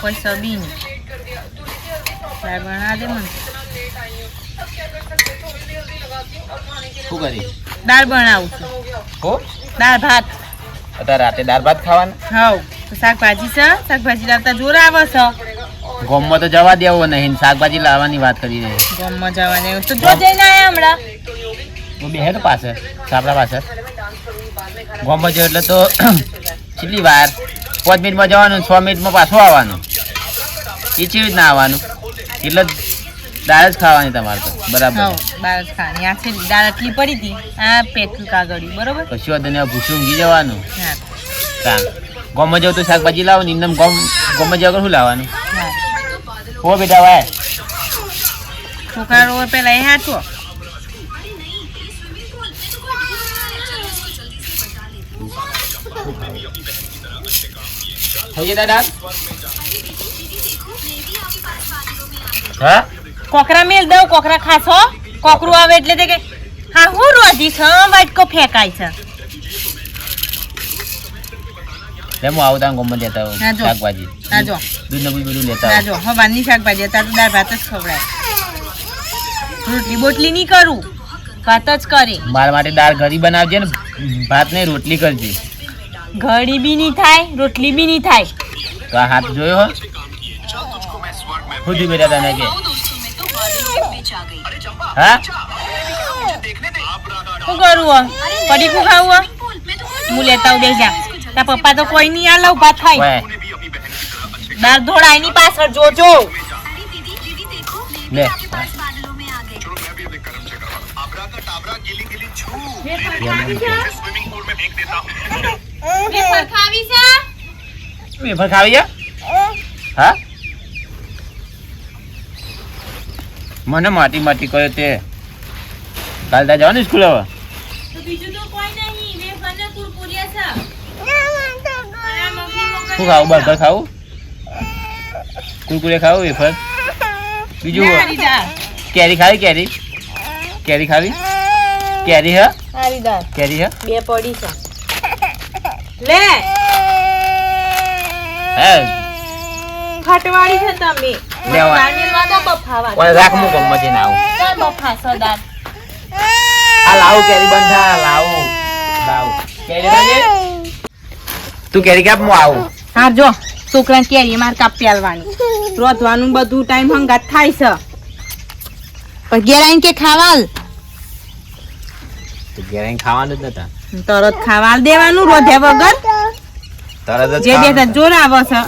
કોઈ સબી નહીં. દાળ બના દે મને. શું કરી? દાળ બનાવું છું. હો? દાળ ભાત. અત્યારે રાતે દાળ ભાત ખાવાનું? હવ. તો શાકભાજી છે? શાકભાજી લાવતા જોર આવે છે. ગોમમાં તો જવા દેવો નહીં. શાકભાજી લાવવાની વાત કરી રહી ગામમાં જવાને તો જો જઈને આયા હમણાં. હું બેહે તો પાસે સાપડા પાસે ગોમમાં જો એટલે તો કેટલી વાર? પાંચ મિનિટમાં જવાનું છ મિનિટમાં પાછું આવવાનું. એ કેવી રીતના આવવાનું? એટલે દાળ જ ખાવાની તમારે તો બરાબર. દાળ બાર ખાની આ દાળ આટલી પડી હતી આ પેટલું કાગળ્યું બરોબર? કશું વાંધો નહીં ભૂસું ઊંઘી જવાનું. હા. તાણ જાવ તો શાકભાજી લાવવાની એમને ગોમ ગોમમાં જાવ શું લાવવાનું? હો. બેટા વાય. છોકરા રોવે પેલા એ હાચો થઈ ગયા દાદા હા? કોકરા મેલ દઉં કોકરા ખાશો? કોકરું આવે એટલે તે કે હા હું રોજી છે વાટકો ફેંકાય છે. લે હું આવું તાર ગોમમાં લેતા આવું શાકભાજી. હા, જો. દૂધ ને બધું લેતા ના આવું. જો. હવાની શાકભાજી. હતા તો દાળ ભાત જ ખવડાય. રોટલી બોટલી નહીં કરું. ભાત જ કરી. મારા માટે દાળ ઘરી બનાવજે ને ભાત રોટલી કરજે. ઘડી બી નહીં થાય રોટલી બી નહીં થાય. તો હાથ જોયો હો ही मेरा તને के હા શું કરું હો પડી કું ખાવું હો લેતા આવું બેસી જા તાર પપ્પા તો કોઈ નહીં આલે ઊભા થાય દાળ ધોળા એની પાછળ જોજો લે વેફર ખાવી છે વેફર ખાવી હા મને માટી માટી કર્યો તે. કાલ તા જવાનું સ્કૂલ હવે? બીજું તો કોઈ નહીં વેફર ને કુરકુરિયા છે. આ મમ્મી શું ખાવું? બર્ગર ખાવું? કુરકુરે ખાવું વેફર બીજું કેરી ખાવી કેરી? કેરી ખાવી? કેરી હા? કેરી હા? બે પડી છે. લે. હે? ખટવાડી છે તમે. લેવા. ઓય રાખ આવું બફા સો આ લાવું કેરી બંધા લાવું. લાવું. કેરી લાગે તું કેરી કાપ હું આવું. હા જો છોકરા કેરી માર કાપી આલવાની. રોધવાનું બધું ટાઈમ હંગાત થાય છે. પણ ગેરાઈન કે ખાવાલ તો ઘેર ખાવાનું જ નતા. તરત ખાવાલ દેવાનું રોધે વગર. તરત જ જે દેતા. જોર આવે છે.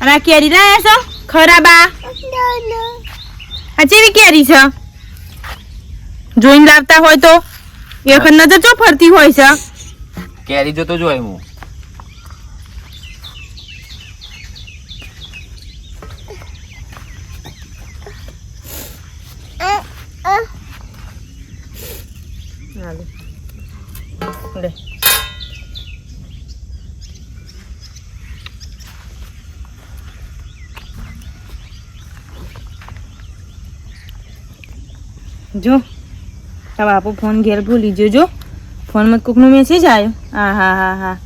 અને આ કેરી લાયા છો? ખરાબ? આ કેરી છે? જોઈને લાવતા હોય તો? એ વખત નજર ચો ફરતી હોય છે. કેરી જોતો જોઈ હું જો તારા બાપુ ફોન ઘેર ભૂલી જો ફોનમાં કોકનો મેસેજ આવ્યો હા હા હા હા.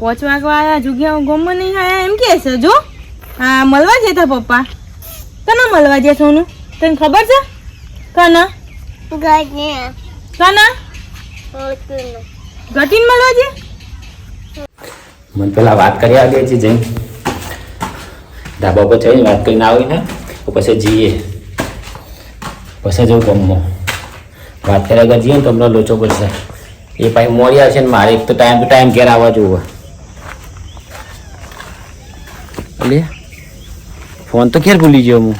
પાંચ વાગવા આવ્યા જુગ્યા ગમમાં નહીં આવ્યા એમ કે છે, જો. હા, મળવા જતા પપ્પા. કના મળવા જશે સોનું? તને ખબર છે? કના? કના? ઘટીને મળવા જે મને પેલા વાત કરી આવી છે જઈ ધાબા પર જઈને વાત કરીને આવીને, પછી જઈએ. પછી જવું ગમમાં વાત કર્યા વગર જઈએ ને તમને લોચો પડશે. એ પાછી મોડી આવશે ને મારે એક તો ટાઈમ ટુ ટાઈમ ઘેર આવવા જોવે એટલે ફોન તો ઘેર ભૂલી ગયો હું.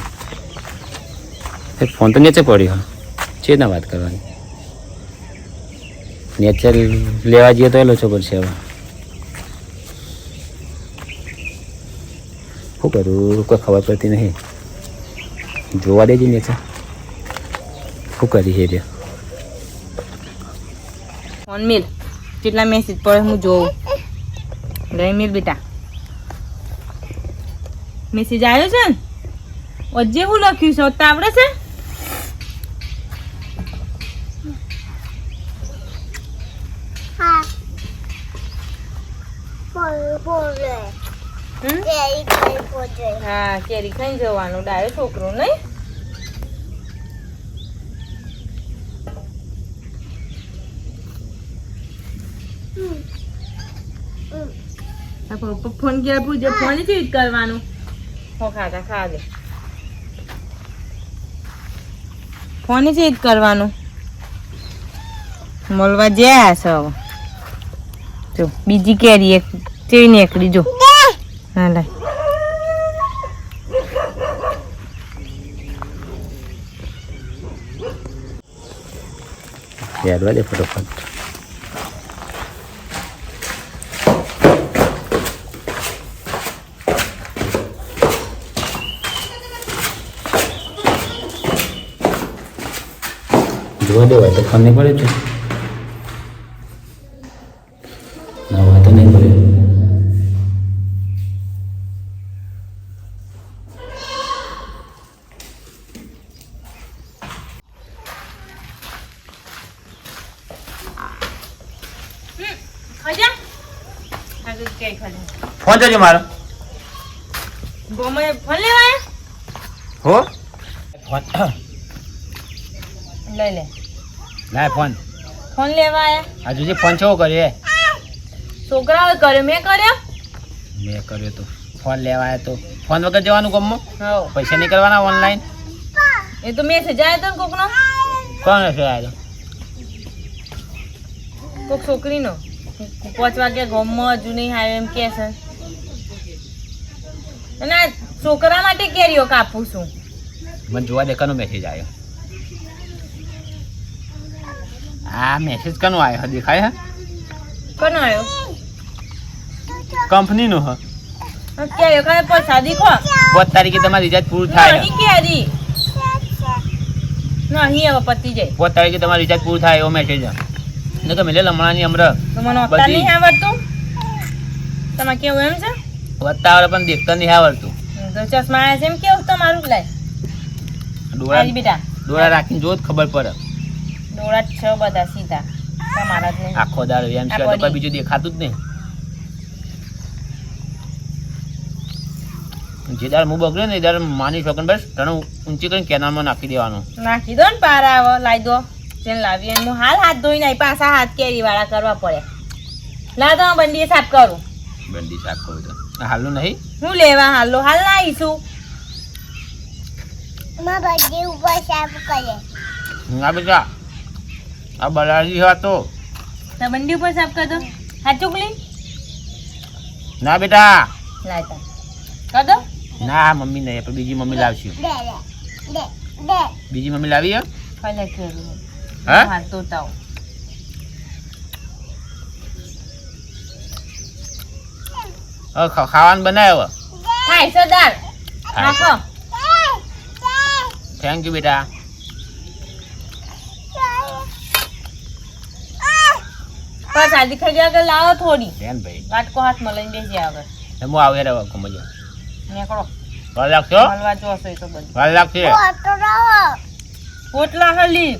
એ ફોન તો નીચે પડ્યો. છે ના વાત કરવાની? નેચર લેવા જઈએ તો એ લોચો પડશે હવે. શું કરું? કોઈ ખબર પડતી નહીં. જોવા દેજે ને છે શું કરી છે ત્યાં ફોન મિલ કેટલા મેસેજ પડે હું જોઉં. લઈ મિલ બેટા. મેસેજ આવ્યો છે ને? અજે હું લખ્યું છે? તો આવડે છે? હમ? હા કેરી ખાઈ જવાનું. ડાયો છોકરો નહીં? ફોન કે પૂછે ફોન જ કરવાનું? હો ખાતા ખાજે ફોન જ કરવાનું? મળવા જ્યાં છે જો બીજી કેરી એક ચેવી નીકળી જો. હા લાય. યાદ વાલે ફટોફટ. જોવા દેવાય તો ફોન નહીં પડે છે. ના નહીં પડે. ફોન જોજો મારો. ગોમે ફોન લેવાય હો? ફોન લઈ લે. ના ફોન. ફોન લેવા આયા? આજુ જે ફોન છો કર્યો છોકરાઓ કર્યો મેં કર્યો? મેં કર્યો તો. ફોન લેવા આયા તો. ફોન વગર જવાનું ગમ? હો પૈસા નીકળવાના ઓનલાઈન એ તો મેસેજ આવ્યો તો ને કોકનો? કોણ મેસેજ આવ્યો કોક છોકરીનો. પાંચ વાગ્યા ગોમમાં હજુ નહીં આવ્યો એમ કે છે. અને છોકરા માટે કેરીઓ કાપું છું. મને જોવા દેખાનો મેસેજ આવ્યો આ મેસેજ કનો આવ્યો દેખાય હે? કોનો આવ્યો કંપનીનો હ. આ કેરીઓ કાય પૈસા દીખો પાંચ તારીખે તમારી રિચાર્જ પૂરું થાય. નહીં આદી નહીં હવે પતી જાય. પાંચ તારીખે તમારી રિચાર્જ પૂરું થાય એવો મેસેજ ને કે મેલે લમણાની હમણાં તો મને અત્યારે નહીં આવડતું? તમારે કેવું એમ છે? વધતા પણ દેખતા નહીં આવડતું. ચશ્મા આવે છે એમ કેવું તમારું લાય? ડોળા બેટા. ડોળા રાખીને જો ખબર પડે. ડોળા છ બધા સીધા. તમારા જ નહીં. આખો દાડો એમ છે તો. કોઈ બીજું દેખાતું જ નહીં. જે દાળ હું બગડ્યો ને એ દાળ માની શકન બસ તને ઊંચી કરીને કેનાલમાં નાખી દેવાનું. નાખી દો ને પારા આવો લાવી દો. જેને લાવી એને હું હાલ હાથ ધોઈને આવી પાછા હાથ કેરી વાળા કરવા પડે. લા તો બંડીએ સાફ કરું. બંડી સાફ કરું તો. હાલો નહીં? હું લેવા હાલો હાલ ના આવીશું. આ બેટા. આ બલાજી હતો. તો બંડી ઉપર સાફ કરી હાચું હાથ ના બેટા. લાતા કર દો. ના મમ્મી નહીં પણ બીજી મમ્મી લાવશું. બીજી મમ્મી લાવી હે? પહેલા કેરી હા? તો ખા- ખાવાનું બનાવ્યો થાય નાખો. થેન્ક યુ બેટા. આજી ખાઈ આગળ લાવો થોડી. બેન ભાઈ. વાટકો હાથમાં લઈને બેસી આગળ. હું આવે રહ્યો મજા નીકળો. વાર લાગશો મળવા જોશો તો બધું. વાર લાગશે? પોટલા હલી.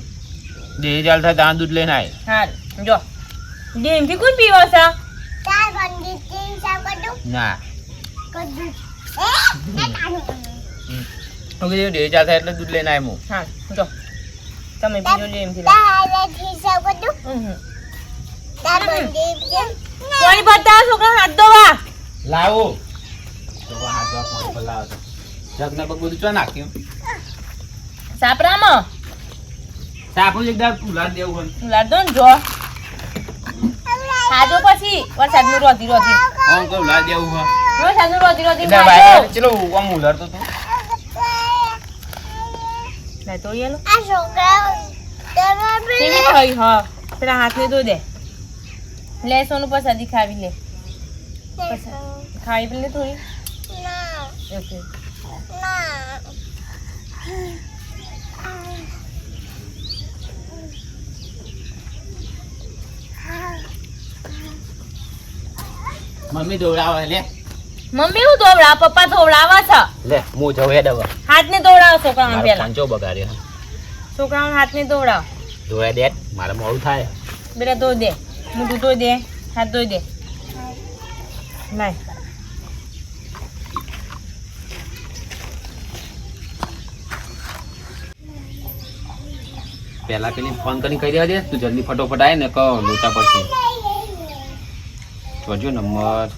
દેહી ચાલ થાય ત્યાં દૂધ લઈને આય. હાલ જો. ડેમથી કોણ પીવો છે? ના. એટલે દૂધ લઈને આય હું. હા જો. તમે પીજો ડેમથી હમ. પાણી ભરતા છોકરા? હાથ ધોવા. લાવો. તો હાથ ધોવા પાણી પર લાવો જગને બધું ચો નાખ્યું? સાપરામાં? સાપું એકદાર ઉલાડ દેવું લાડ દો ને જો. ખાજો પછી? વરસાદનું રોધી રોધી. હોય હું ઉલાડ દેવું હોય. વરસાદનું રોધી રોધી ખાજો ચલો તો તો યેલો હા. પેલા હાથને ધો દે. લે સોનું પ્રસાદી ખાવી લે. ખાવી લે થોડી. ઓકે. મમ્મી દોડાવે લે. મમ્મી હું ધોવડા પપ્પા દોડાવા છે. લે હું જવું દવા. હાથ ને દોડાવ છોકરાઓને મારો પેલા પંચો બગાડ્યો. છોકરાને હાથ ને દોડાવ. દોડા દે મારે મોડું થાય. બેટા ધોઈ દે. મોઢું ધોઈ દે હાથ ધોઈ દે લાય પહેલા પેલી ફોન કરીને કહી દેવા દે તું જલ્દી ફટોફટ આવે ને કહો લોચા પડશે જોજો નંબર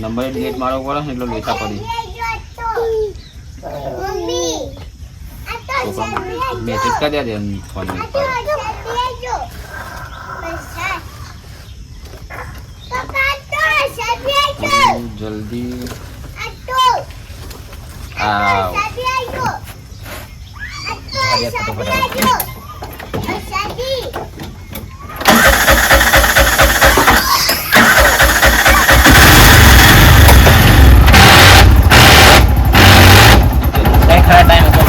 નંબર ડિલેટ મારવો પડે ને એટલે લોચા પડી. મેસેજ કરી દે દે ફોન જલ્દી આવ કઈ ખરા ટાઈમ હતો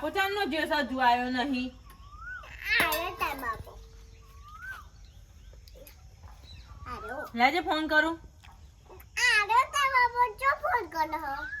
પોતાનો જે હજુ આવ્યો નહીં લાજે ફોન કરું? ફોન કરો